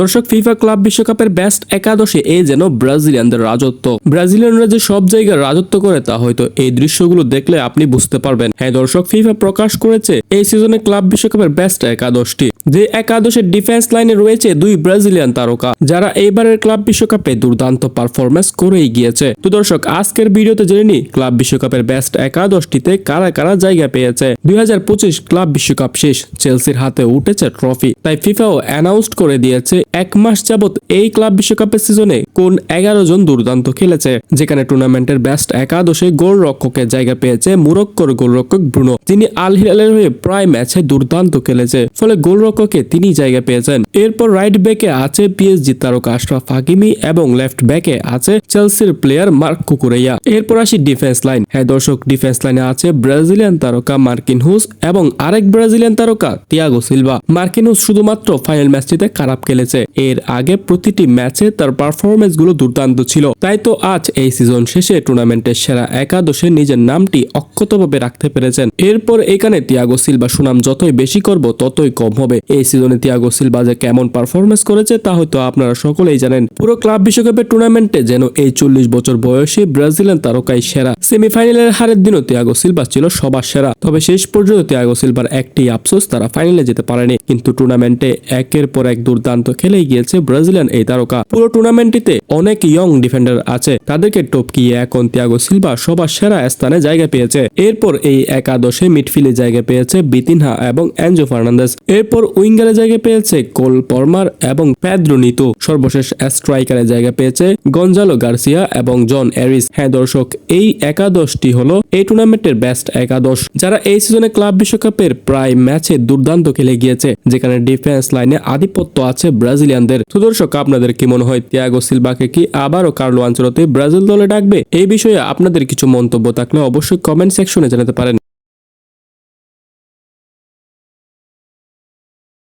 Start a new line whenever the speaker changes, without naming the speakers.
দর্শক, FIFA club বিশ্বকাপের best একাদশে এ যেন ব্রাজিলিয়ানদের রাজত্ব। ব্রাজিলিয়ানরা যে সব জায়গায় রাজত্ব করে, তা হয়তো এই দৃশ্যগুলো দেখলে আপনি বুঝতে পারবেন। হ্যাঁ দর্শক, ফিফা প্রকাশ করেছে এই সিজনে ক্লাব বিশ্বকাপের বেস্ট একাদশটি। যে একাদশের ডিফেন্স লাইনে রয়েছে দুই ব্রাজিলিয়ান তারকা, যারা এইবারের ক্লাব বিশ্বকাপে দুর্দান্ত পারফরমেন্স করেই গিয়েছে। তো দর্শক, আজকের ভিডিওতে জেনে নি ক্লাব বিশ্বকাপের বেস্ট একাদশটিতে কারা কারা জায়গা পেয়েছে। দুই হাজার পঁচিশ ক্লাব বিশ্বকাপ শেষ, চেলসির হাতে উঠেছে ট্রফি তাই ফিফাও অ্যানাউন্সড করে দিয়েছে, এক মাস যাবত এই ক্লাব বিশ্বকাপের সিজনে কোন এগারো জন দুর্দান্ত খেলেছে, যেখানে টুর্নামেন্টের বেস্ট একাদশে গোল রক্ষকের জায়গা পেয়েছে মুরক্কর গোলরক্ষক ব্রুনো। তিনি আল হিলালের হয়ে প্রায় ম্যাচে দুর্দান্ত খেলেছে, ফলে গোলরক্ষকে তিনি জায়গা পেয়েছেন। এরপর রাইট ব্যাকে আছে পিএসজি তারকা আশরাফ হাকিমি এবং লেফট ব্যাকে আছে চেলসির প্লেয়ার মার্ক কুকুরেয়া এরপর আসি ডিফেন্স লাইন হ্যাঁ দর্শক ডিফেন্স লাইনে আছে ব্রাজিলিয়ান তারকা মার্কিন হুস এবং আরেক ব্রাজিলিয়ান তারকা তিয়াগো সিলভা মার্কিন হুস শুধুমাত্র ফাইনাল ম্যাচটিতে খারাপ খেলেছে। এর আগে প্রতিটি ম্যাচে তার পারফরমেন্স গুলো দুর্দান্ত ছিল। তাই তো আজ এই সিজন শেষে টুর্নামেন্টের সেরা একাদশে নিজের নামটি অক্ষতভাবে রাখতে পেরেছেন। এরপর এখানে তিয়াগো সিলভা সুনাম যতই বেশি করব, ততই কম হবে। এই সিজনে তিয়াগো সিলভা যে কেমন পারফরমেন্স করেছে, তা হয়তো আপনারা সকলেই জানেন। পুরো ক্লাব বিশ্বকাপের টুর্নামেন্টে যেন এই চল্লিশ বছর বয়সে ব্রাজিলিয়ান তারকাই সেরা। সেমিফাইনালের হারের দিনও তিয়াগো সিলভা ছিল সবার সেরা। তবে শেষ পর্যন্ত তিয়াগো সিলভার একটি আফসোস তারা ফাইনালে যেতে পারেনি। কিন্তু টুর্নামেন্টে একের পর এক দুর্দান্ত খেলেই গিয়েছে ব্রাজিলিয়ান এই তারকা। পুরো টুর্নামেন্টটিতে অনেক ইয়ং ডিফেন্ডার আছে। তাদেরকে টপকিয়ে এখন তিয়াগো সিলভা সবার সেরা স্থানে জায়গা পেয়েছে। এরপর এই একাদশে মিডফিল্ডে জায়গা পেয়েছে বিতিনহা এবং অ্যাঞ্জো ফার্নান্দেস এরপর উইঙ্গারে জায়গা পেয়েছে কোল পরমার এবং প্যাদ্রো নিতো সর্বশেষ স্ট্রাইকারে জায়গা পেয়েছে গঞ্জালো গার্সিয়া এবং জন এরিস হ্যাঁ দর্শক, এই একাদশটি হলো এই টুর্নামেন্টের বেস্ট একাদশ। যারা এই সিজনে ক্লাব বিশ্বকাপের প্রায় ম্যাচে দুর্দান্ত খেলে গিয়েছে, যেখানে ডিফেন্স লাইনে আধিপত্য আছে ব্রাজিলিয়ানদের। তো দর্শক, আপনাদের কি মনে হয় তিয়াগো সিলভাকে কি আবারও কার্লো আঞ্চলতে ব্রাজিল দলে ডাকবে? এই বিষয়ে আপনাদের কিছু মন্তব্য থাকলে অবশ্যই কমেন্ট সেকশনে জানাতে পারেন।